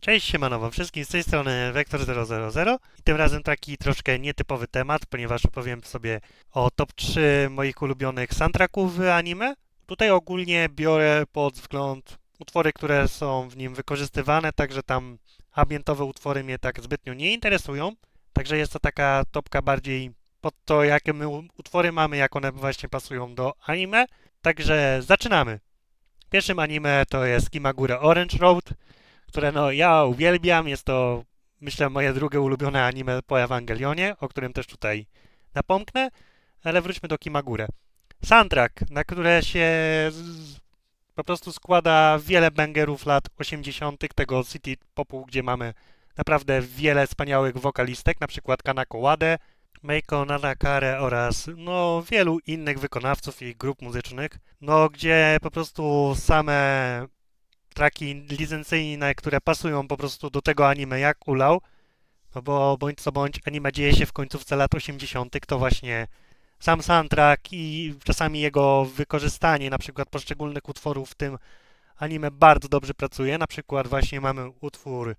Cześć, siemano wszystkim, z tej strony Vector000 i tym razem taki troszkę nietypowy temat, ponieważ opowiem sobie o top 3 moich ulubionych soundtracków w anime. Tutaj ogólnie biorę pod wzgląd utwory, które są w nim wykorzystywane, także tam ambientowe utwory mnie tak zbytnio nie interesują, także jest to taka topka bardziej pod to, jakie my utwory mamy, jak one właśnie pasują do anime. Także zaczynamy. Pierwszym anime to jest Kimagure Orange Road, które no ja uwielbiam. Jest to myślę moje drugie ulubione anime po Ewangelionie, o którym też tutaj napomknę, ale wróćmy do Kimagure. Soundtrack, na które się z, po prostu składa wiele bangerów lat 80. tego city popu, gdzie mamy naprawdę wiele wspaniałych wokalistek, na przykład Kanako Wade, Meiko Nanakare oraz no wielu innych wykonawców i grup muzycznych, no gdzie po prostu same traki licencyjne, które pasują po prostu do tego anime jak ulał, no bo bądź co bądź anime dzieje się w końcówce lat 80., to właśnie sam soundtrack i czasami jego wykorzystanie na przykład poszczególnych utworów w tym anime bardzo dobrze pracuje. Na przykład właśnie mamy utwór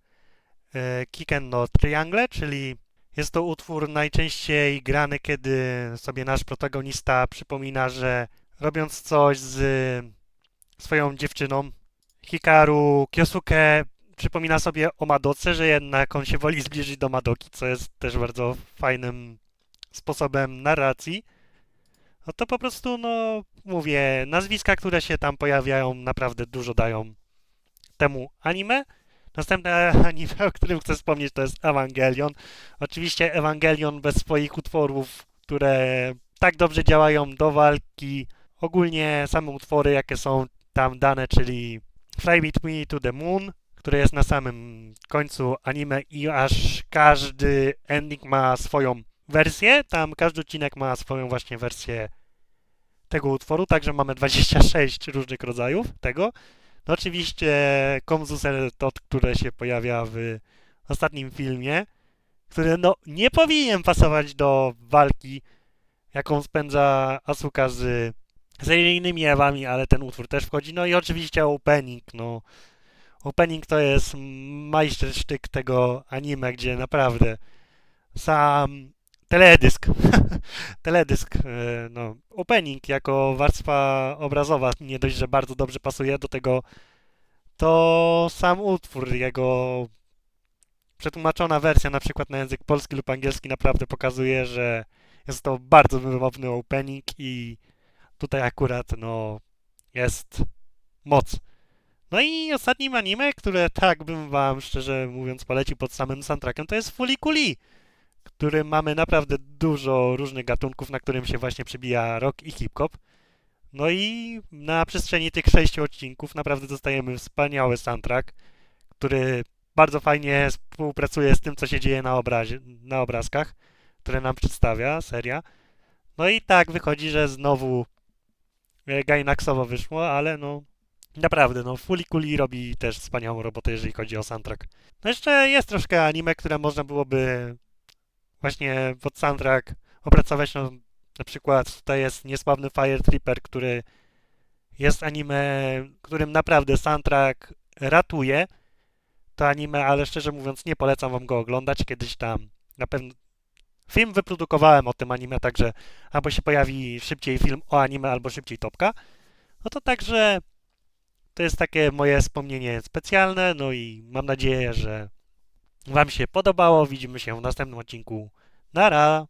e, Kiken no Triangle, czyli jest to utwór najczęściej grany, kiedy sobie nasz protagonista przypomina, że robiąc coś z swoją dziewczyną, Hikaru Kyosuke przypomina sobie o Madoce, że jednak on się woli zbliżyć do Madoki, co jest też bardzo fajnym sposobem narracji. No to po prostu, no mówię, nazwiska, które się tam pojawiają, naprawdę dużo dają temu anime. Następne anime, o którym chcę wspomnieć, to jest Evangelion. Oczywiście Evangelion bez swoich utworów, które tak dobrze działają do walki. Ogólnie same utwory, jakie są tam dane, czyli Fly With Me to the Moon, które jest na samym końcu anime i aż każdy ending ma swoją wersję. Tam każdy odcinek ma swoją właśnie wersję tego utworu, także mamy 26 różnych rodzajów tego. No oczywiście Komzusel Tot, które się pojawia w ostatnim filmie, który no nie powinien pasować do walki, jaką spędza Asuka z seryjnymi Ewami, ale ten utwór też wchodzi. No i oczywiście opening, no. Opening to jest majstersztyk tego anime, gdzie naprawdę sam teledysk, teledysk, e, no, opening jako warstwa obrazowa nie dość, że bardzo dobrze pasuje do tego, to sam utwór, jego przetłumaczona wersja na przykład na język polski lub angielski naprawdę pokazuje, że jest to bardzo wymowny opening i tutaj akurat, no, jest moc. No i ostatnim anime, które tak bym wam szczerze mówiąc polecił pod samym soundtrackiem, to jest Fulikuli, którym mamy naprawdę dużo różnych gatunków, na którym się właśnie przebija rock i hip-hop. No i na przestrzeni tych sześciu odcinków naprawdę dostajemy wspaniały soundtrack, który bardzo fajnie współpracuje z tym, co się dzieje na, obrazie, na obrazkach, które nam przedstawia seria. No i tak wychodzi, że znowu Gainaxowo wyszło, ale no naprawdę, no Fulikuli robi też wspaniałą robotę, jeżeli chodzi o soundtrack. No jeszcze jest troszkę anime, które można byłoby właśnie pod soundtrack opracować, no na przykład tutaj jest niesławny Fire Tripper, który jest anime, którym naprawdę soundtrack ratuje to anime, ale szczerze mówiąc nie polecam wam go oglądać, kiedyś tam na pewno film wyprodukowałem o tym anime, także albo się pojawi szybciej film o anime, albo szybciej topka. No to także to jest takie moje wspomnienie specjalne, no i mam nadzieję, że wam się podobało. Widzimy się w następnym odcinku. Nara!